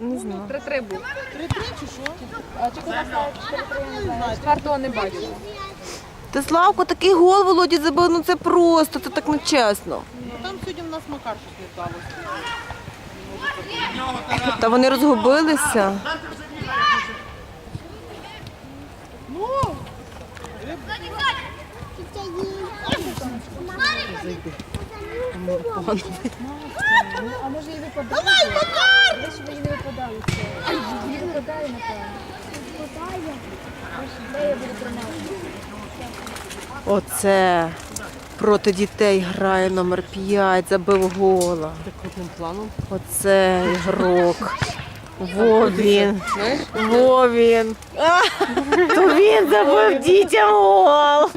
Не знаю. 3-3 був. Три-три чи що? А чи куди ставить 3-3, я не знаю. Четвертого не бачила. Та Славко, такий гол Володі забив, ну це просто, це так нечесно. Ну, Там сьогодні в нас Макар щось не вдалося. Та вони розгубилися. Їй? Давай, Макар! що мені не випадало. Не випадає, напевно. Випадає. Я буду тримати? Оце проти дітей грає номер 5, забив гола. Оце ігрок. Во він. Во він. То він забив дітям гол.